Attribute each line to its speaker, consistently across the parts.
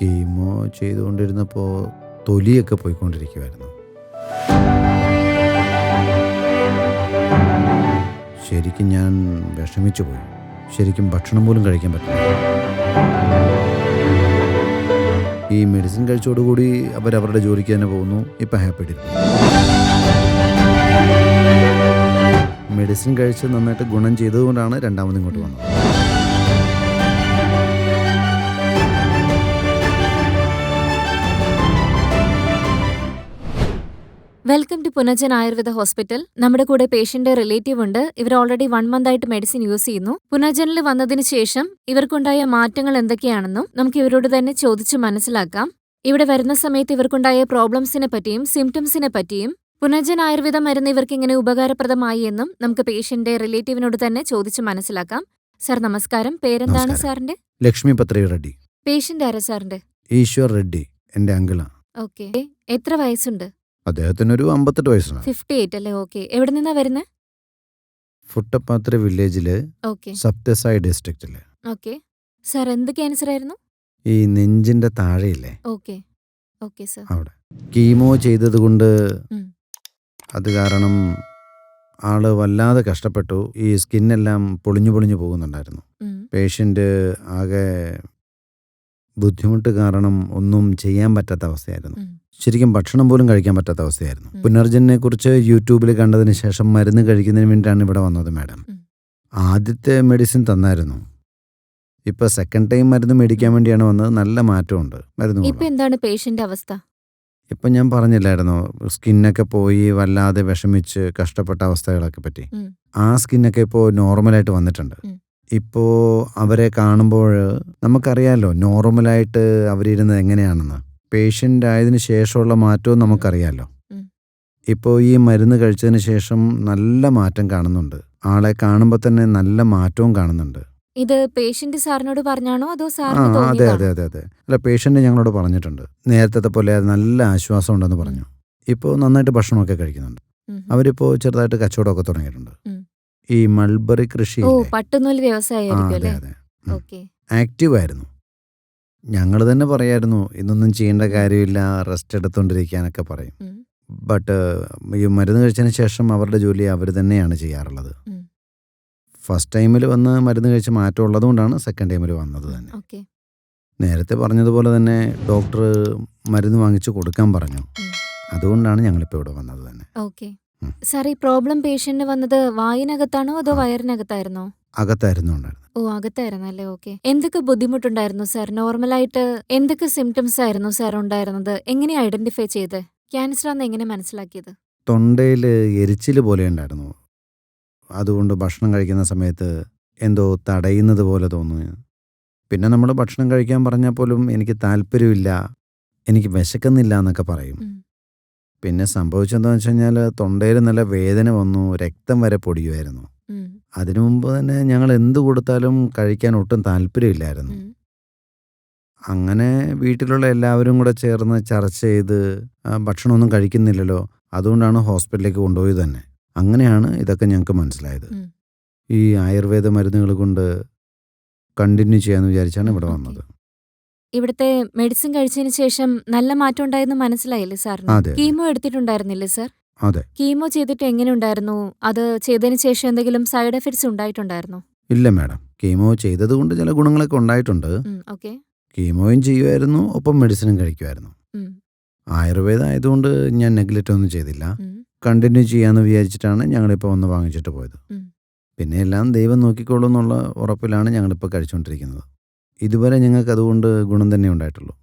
Speaker 1: Chemo ചെയ്തുകൊണ്ടിരുന്നപ്പോൾ തൊലിയൊക്കെ പോയിക്കൊണ്ടിരിക്കുമായിരുന്നു ശരിക്കും ഞാൻ വിഷമിച്ചു പോയി. ശരിക്കും ഭക്ഷണം പോലും കഴിക്കാൻ പറ്റില്ല. ഈ മെഡിസിൻ കഴിച്ചോടുകൂടി അവരവരുടെ ജോലിക്ക് തന്നെ പോകുന്നു. ഇപ്പം ഹാപ്പി മെഡിസിൻ കഴിച്ച് നന്നായിട്ട് ഗുണം ചെയ്തതുകൊണ്ടാണ് രണ്ടാമത് ഇങ്ങോട്ട് വന്നത്.
Speaker 2: Welcome to Punajan Ayurveda hospital. നമ്മുടെ കൂടെ പേഷ്യന്റ് റിലേറ്റീവ് ഉണ്ട്. ഇവർ ഓൾറെഡി വൺ മന്ത് ആയിട്ട് മെഡിസിൻ യൂസ് ചെയ്യുന്നു. പുനജനിൽ വന്നതിന് ശേഷം ഇവർക്കുണ്ടായ മാറ്റങ്ങൾ എന്തൊക്കെയാണെന്നും നമുക്ക് ഇവരോട് തന്നെ ചോദിച്ച് മനസ്സിലാക്കാം. ഇവിടെ വരുന്ന സമയത്ത് ഇവർക്കുണ്ടായ പ്രോബ്ലംസിനെ പറ്റിയും സിംറ്റംസിനെ പറ്റിയും പുനജൻ ആയുർവേദ മരുന്ന് ഇവർക്ക് എങ്ങനെ ഉപകാരപ്രദമായി എന്നും നമുക്ക് പേഷ്യന്റ് റിലേറ്റീവിനോട് തന്നെ ചോദിച്ച് മനസ്സിലാക്കാം. സാർ നമസ്കാരം. പേരെന്താണ് സാറിന്റെ?
Speaker 1: ലക്ഷ്മി പത്രി റെഡ്ഡി.
Speaker 2: പേഷ്യന്റ് ആരാ സാറിന്റെ?
Speaker 1: ഈശ്വർ റെഡ്ഡി എന്റെ അങ്കിളാണ്
Speaker 2: ഓക്കെ. എത്ര വയസ്സുണ്ട്?
Speaker 1: അദ്ദേഹത്തിനൊരു അമ്പത്തെട്ട് വയസ്സാണ്.
Speaker 2: ഫിഫ്റ്റി എയ്റ്റ് അല്ലേ? ഓക്കെ എവിടെ നിന്നാ വരുന്നത്
Speaker 1: ഫുട്ടപ്പാത്ര വില്ലേജിൽ
Speaker 2: ഓക്കെ
Speaker 1: സപ്തസായി ഡിസ്ട്രിക്റ്റിൽ
Speaker 2: ഓക്കെ സാർ എന്ത് ക്യാൻസർ ആയിരുന്നു?
Speaker 1: ഈ നെഞ്ചിന്റെ താഴെയില്ലേ?
Speaker 2: ഓക്കെ ഓക്കെ സാർ
Speaker 1: അവിടെ. കീമോ ചെയ്തത് കൊണ്ട്
Speaker 2: ഉം.
Speaker 1: അത് കാരണം ആൾ വല്ലാതെ കഷ്ടപ്പെട്ടു. ഈ സ്കിന്നെല്ലാം പൊളിഞ്ഞു പൊളിഞ്ഞു പോകുന്നുണ്ടായിരുന്നു.
Speaker 2: പേഷ്യന്റ്
Speaker 1: പേഷ്യന്റ് ആകെ ബുദ്ധിമുട്ട് കാരണം ഒന്നും ചെയ്യാൻ പറ്റാത്ത അവസ്ഥയായിരുന്നു.
Speaker 2: ഉം,
Speaker 1: ശരിക്കും ഭക്ഷണം പോലും കഴിക്കാൻ പറ്റാത്ത അവസ്ഥയായിരുന്നു. പുനർജനെ കുറിച്ച് യൂട്യൂബിൽ കണ്ടതിന് ശേഷം മരുന്ന് കഴിക്കുന്നതിന് വേണ്ടിയിട്ടാണ് ഇവിടെ വന്നത് മാഡം. ആദ്യത്തെ മെഡിസിൻ തന്നായിരുന്നു. ഇപ്പൊ സെക്കൻഡ് ടൈം മരുന്ന് മേടിക്കാൻ വേണ്ടിയാണ് വന്നത്. നല്ല മാറ്റമുണ്ട്. മരുന്ന്
Speaker 2: ഇപ്പൊ എന്താണ് പേഷ്യന്റ് അവസ്ഥ?
Speaker 1: ഇപ്പം ഞാൻ പറഞ്ഞില്ലായിരുന്നോ. സ്കിന്നൊക്കെ പോയി വല്ലാതെ വിഷമിച്ച് കഷ്ടപ്പെട്ട അവസ്ഥകളൊക്കെ പറ്റി. ആ സ്കിന്നൊക്കെ ഇപ്പോൾ നോർമലായിട്ട് വന്നിട്ടുണ്ട്.
Speaker 2: ഇപ്പോ
Speaker 1: ഇപ്പോൾ അവരെ കാണുമ്പോൾ നമുക്കറിയാലോ നോർമലായിട്ട് അവരിരുന്നത് എങ്ങനെയാണെന്ന്. പേഷ്യന്റ് ആയതിനു ശേഷമുള്ള മാറ്റവും
Speaker 2: നമുക്കറിയാമല്ലോ.
Speaker 1: ഇപ്പോൾ ഈ മരുന്ന് കഴിച്ചതിന് ശേഷം നല്ല മാറ്റം കാണുന്നുണ്ട്. ആളെ കാണുമ്പോൾ തന്നെ നല്ല മാറ്റവും കാണുന്നുണ്ട്.
Speaker 2: ഇത് പേഷ്യന്റ് സാറിനോട് പറഞ്ഞാണോ അതോ സാർ
Speaker 1: അതെ അതെ അതെ അതെ. അല്ല പേഷ്യന്റ് ഞങ്ങളോട് പറഞ്ഞിട്ടുണ്ട്. നേരത്തെ പോലെ നല്ല ആശ്വാസം ഉണ്ടെന്ന് പറഞ്ഞു. ഇപ്പോൾ നന്നായിട്ട് ഭക്ഷണമൊക്കെ കഴിക്കുന്നുണ്ട്. അവരിപ്പോ ചെറുതായിട്ട് കച്ചവടമൊക്കെ തുടങ്ങിയിട്ടുണ്ട്. ഈ മൾബറി കൃഷി
Speaker 2: അല്ലേ?
Speaker 1: അതെ. ആക്റ്റീവ് ആയിരുന്നു ഞങ്ങൾ തന്നെ പറയായിരുന്നു ഇതൊന്നും ചെയ്യേണ്ട കാര്യമില്ല റെസ്റ്റ് എടുത്തുകൊണ്ടിരിക്കാനൊക്കെ പറയും
Speaker 2: ഉം.
Speaker 1: ബട്ട് ഈ മരുന്ന് കഴിച്ചതിന് ശേഷം അവരുടെ ജോലി അവർ തന്നെയാണ് ചെയ്യാറുള്ളത്
Speaker 2: ഉം.
Speaker 1: ഫസ്റ്റ് ടൈമിൽ വന്ന് മരുന്ന് കഴിച്ച് മാറ്റം ഉള്ളതുകൊണ്ടാണ് സെക്കൻഡ് ടൈമിൽ വന്നത് തന്നെ
Speaker 2: ഓക്കെ
Speaker 1: നേരത്തെ പറഞ്ഞതുപോലെ തന്നെ ഡോക്ടർ മരുന്ന് വാങ്ങിച്ച് കൊടുക്കാൻ പറഞ്ഞു
Speaker 2: ഉം.
Speaker 1: അതുകൊണ്ടാണ് ഞങ്ങളിപ്പോൾ ഇവിടെ വന്നത് തന്നെ
Speaker 2: ഓക്കെ
Speaker 1: ഉം.
Speaker 2: സാർ ഈ പ്രോബ്ലം പേഷ്യന്റ് വന്നത് വായിനകത്താണോ അതോ
Speaker 1: ആ.
Speaker 2: വയറിനകത്തായിരുന്നോ
Speaker 1: അകത്തായിരുന്നു ഉണ്ടായിരുന്നത്
Speaker 2: ഓ അകത്തായിരുന്നു അല്ലേ? ഓക്കെ. എന്തൊക്കെ ബുദ്ധിമുട്ടുണ്ടായിരുന്നു സാർ? നോർമലായിട്ട് എന്തൊക്കെ സിംറ്റംസ് ആയിരുന്നു സാർ ഉണ്ടായിരുന്നത്? എങ്ങനെ ഐഡന്റിഫൈ ചെയ്ത്? ക്യാൻസർ ആണെന്ന് എങ്ങനെ മനസ്സിലാക്കിയത്?
Speaker 1: തൊണ്ടയിൽ എരിച്ചിൽ പോലെ ഉണ്ടായിരുന്നു. അതുകൊണ്ട് ഭക്ഷണം കഴിക്കുന്ന സമയത്ത് എന്തോ തടയുന്നത് പോലെ തോന്നുന്നു. പിന്നെ നമ്മൾ ഭക്ഷണം കഴിക്കാൻ പറഞ്ഞാൽ പോലും എനിക്ക് താല്പര്യമില്ല എനിക്ക് വിശക്കുന്നില്ല എന്നൊക്കെ പറയും. പിന്നെ സംഭവിച്ചെന്താണെന്ന് വെച്ച് കഴിഞ്ഞാൽ തൊണ്ടയിൽ നല്ല വേദന വന്നു രക്തം വരെ പൊടിയുമായിരുന്നു. അതിനു മുമ്പ് തന്നെ ഞങ്ങൾ എന്ത് കൊടുത്താലും കഴിക്കാൻ ഒട്ടും താല്പര്യമില്ലായിരുന്നു. അങ്ങനെ വീട്ടിലുള്ള എല്ലാവരും കൂടെ ചേർന്ന് ചർച്ച ചെയ്ത് ഭക്ഷണമൊന്നും കഴിക്കുന്നില്ലല്ലോ. അതുകൊണ്ടാണ് ഹോസ്പിറ്റലിലേക്ക് കൊണ്ടുപോയത് തന്നെ. അങ്ങനെയാണ് ഇതൊക്കെ ഞങ്ങൾക്ക് മനസ്സിലായത്. ഈ ആയുർവേദ മരുന്നുകൾ കൊണ്ട് കണ്ടിന്യൂ ചെയ്യാന്ന് വിചാരിച്ചാണ് ഇവിടെ വന്നത്.
Speaker 2: ഇവിടുത്തെ മെഡിസിൻ കഴിച്ചതിന് ശേഷം നല്ല മാറ്റം ഉണ്ടായെന്ന് മനസ്സിലായില്ലേ
Speaker 1: സാർ.
Speaker 2: കീമോ എടുത്തിട്ടുണ്ടായിരുന്നില്ലേ സാർ?
Speaker 1: അതെ.
Speaker 2: കീമോ ചെയ്തിട്ട് എങ്ങനെ ഉണ്ടായിരുന്നു അത് ചെയ്തതിന് ശേഷം എന്തെങ്കിലും സൈഡ് എഫക്ട്സ് ഉണ്ടായിട്ടുണ്ടായിരുന്നോ?
Speaker 1: ഇല്ല മാഡം. കീമോ ചെയ്തതുകൊണ്ട് ചില ഗുണങ്ങളൊക്കെ ഉണ്ടായിട്ടുണ്ട്.
Speaker 2: ഓക്കെ.
Speaker 1: കീമോയും ചെയ്യുമായിരുന്നു ഒപ്പം മെഡിസിനും കഴിക്കുമായിരുന്നു. ആയുർവേദ ആയതുകൊണ്ട് ഞാൻ നെഗ്ലക്റ്റ് ഒന്നും ചെയ്തില്ല. കണ്ടിന്യൂ ചെയ്യാന്ന് വിചാരിച്ചിട്ടാണ് ഞങ്ങളിപ്പോൾ വന്ന് വാങ്ങിച്ചിട്ട് പോയത്. പിന്നെ എല്ലാം ദൈവം നോക്കിക്കോളും എന്നുള്ള ഉറപ്പിലാണ് ഞങ്ങളിപ്പോൾ കഴിച്ചുകൊണ്ടിരിക്കുന്നത്. ഇതുവരെ ഞങ്ങൾക്ക് അതുകൊണ്ട് ഗുണം തന്നെ ഉണ്ടായിട്ടുള്ളൂ.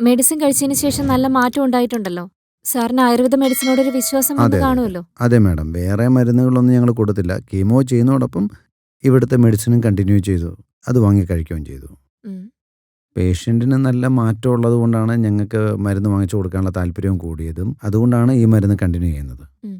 Speaker 2: മെഡിസിൻ കഴിച്ചതിന് ശേഷം നല്ല മാറ്റം ഉണ്ടായിട്ടുണ്ടല്ലോ? സാറിന് ആയുർവേദ മെഡിസിനോട് ഒരു വിശ്വാസം
Speaker 1: അതെ.
Speaker 2: കാണുമല്ലോ
Speaker 1: അതെ മാഡം. വേറെ മരുന്നുകളൊന്നും ഞങ്ങൾ കൊടുത്തില്ല. കീമോ ചെയ്യുന്നതോടൊപ്പം ഇവിടുത്തെ മെഡിസിനും കണ്ടിന്യൂ ചെയ്തു. അത് വാങ്ങി കഴിക്കുകയും ചെയ്തു.
Speaker 2: ഉം.
Speaker 1: പേഷ്യന്റിന് നല്ല മാറ്റം ഉള്ളത് കൊണ്ടാണ് ഞങ്ങൾക്ക് മരുന്ന് വാങ്ങിച്ചു കൊടുക്കാനുള്ള താല്പര്യവും കൂടിയതും അതുകൊണ്ടാണ് ഈ മരുന്ന് കണ്ടിന്യൂ ചെയ്യുന്നത്.
Speaker 2: ഉം.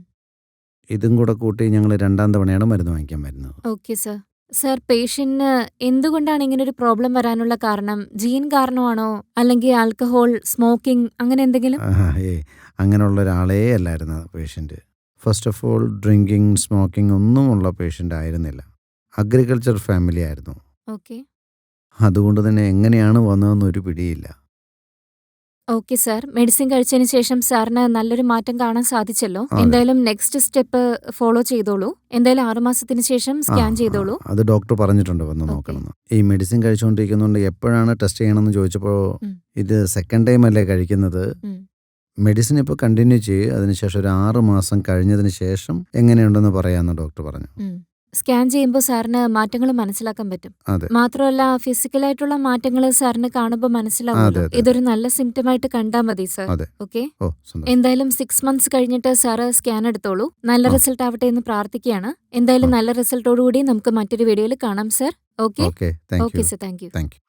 Speaker 1: ഇതും കൂടെ കൂട്ടി ഞങ്ങൾ രണ്ടാം തവണയാണ് മരുന്ന് വാങ്ങിക്കാൻ വരുന്നത്.
Speaker 2: ഓക്കെ സർ സർ പേഷ്യന്റിന് എന്തുകൊണ്ടാണ് ഇങ്ങനെ ഒരു പ്രോബ്ലം വരാനുള്ള കാരണം? ജീൻ കാരണമാണോ? അല്ലെങ്കിൽ ആൽക്കഹോൾ സ്മോക്കിംഗ് അങ്ങനെ എന്തെങ്കിലും?
Speaker 1: ആഹാ, ഏയ് അങ്ങനെയുള്ള ഒരാളേ അല്ലായിരുന്നു patient first of all drinking smoking ഒന്നുമുള്ള patient ആയിരുന്നില്ല അഗ്രികൾച്ചർ ഫാമിലി ആയിരുന്നു.
Speaker 2: ഓക്കെ.
Speaker 1: അതുകൊണ്ട് തന്നെ എങ്ങനെയാണ് വന്നതെന്ന് ഒരു പിടിയില്ല.
Speaker 2: ഓക്കെ സാർ മെഡിസിൻ കഴിച്ചതിന് ശേഷം സാറിന് നല്ലൊരു മാറ്റം കാണാൻ സാധിച്ചല്ലോ
Speaker 1: അതെ.
Speaker 2: എന്തായാലും നെക്സ്റ്റ് സ്റ്റെപ്പ് ഫോളോ ചെയ്തോളൂ എന്തായാലും ആറുമാസത്തിന് ശേഷം
Speaker 1: ആ,
Speaker 2: സ്കാൻ
Speaker 1: ആ,
Speaker 2: ചെയ്തോളൂ
Speaker 1: അത് ഡോക്ടർ പറഞ്ഞിട്ടുണ്ട് വന്ന്
Speaker 2: നോക്കണം
Speaker 1: നോക്കണമെന്ന് ഈ മെഡിസിൻ കഴിച്ചുകൊണ്ടിരിക്കുന്നതുകൊണ്ട് എപ്പോഴാണ് ടെസ്റ്റ് ചെയ്യണമെന്ന് ചോദിച്ചപ്പോൾ
Speaker 2: ഉം.
Speaker 1: ഇത് സെക്കൻഡ് ടൈം അല്ലേ കഴിക്കുന്നത്
Speaker 2: ഉം.
Speaker 1: മെഡിസിൻ ഇപ്പോൾ കണ്ടിന്യൂ ചെയ്യുക അതിനുശേഷം ഒരു ആറ് മാസം കഴിഞ്ഞതിന് ശേഷം എങ്ങനെയുണ്ടെന്ന് പറയാമെന്ന് ഡോക്ടർ പറഞ്ഞു
Speaker 2: ഉം. സ്കാൻ ചെയ്യുമ്പോൾ സാറിന് മാറ്റങ്ങൾ മനസ്സിലാക്കാൻ പറ്റും.
Speaker 1: അതെ.
Speaker 2: മാത്രമല്ല ഫിസിക്കലായിട്ടുള്ള മാറ്റങ്ങൾ സാറിന് കാണുമ്പോൾ
Speaker 1: മനസ്സിലാവും
Speaker 2: മനസ്സിലാവുമല്ലോ.
Speaker 1: അതെ.
Speaker 2: ഇതൊരു നല്ല സിംറ്റം ആയിട്ട് കണ്ടാൽ മതി സാർ.
Speaker 1: അതെ.
Speaker 2: ഓക്കെ?
Speaker 1: ഓ സന്തോഷം.
Speaker 2: എന്തായാലും സിക്സ് മന്ത്സ് കഴിഞ്ഞിട്ട് സാറ് സ്കാൻ എടുത്തോളൂ. നല്ല റിസൾട്ട് ആവട്ടെ എന്ന് പ്രാർത്ഥിക്കുകയാണ്. എന്തായാലും. നല്ല റിസൾട്ടോടുകൂടി നമുക്ക് മറ്റൊരു വീഡിയോയിൽ കാണാം sir. Okay?
Speaker 1: Okay thank
Speaker 2: okay
Speaker 1: you.
Speaker 2: Sir thank you.
Speaker 1: Thank you.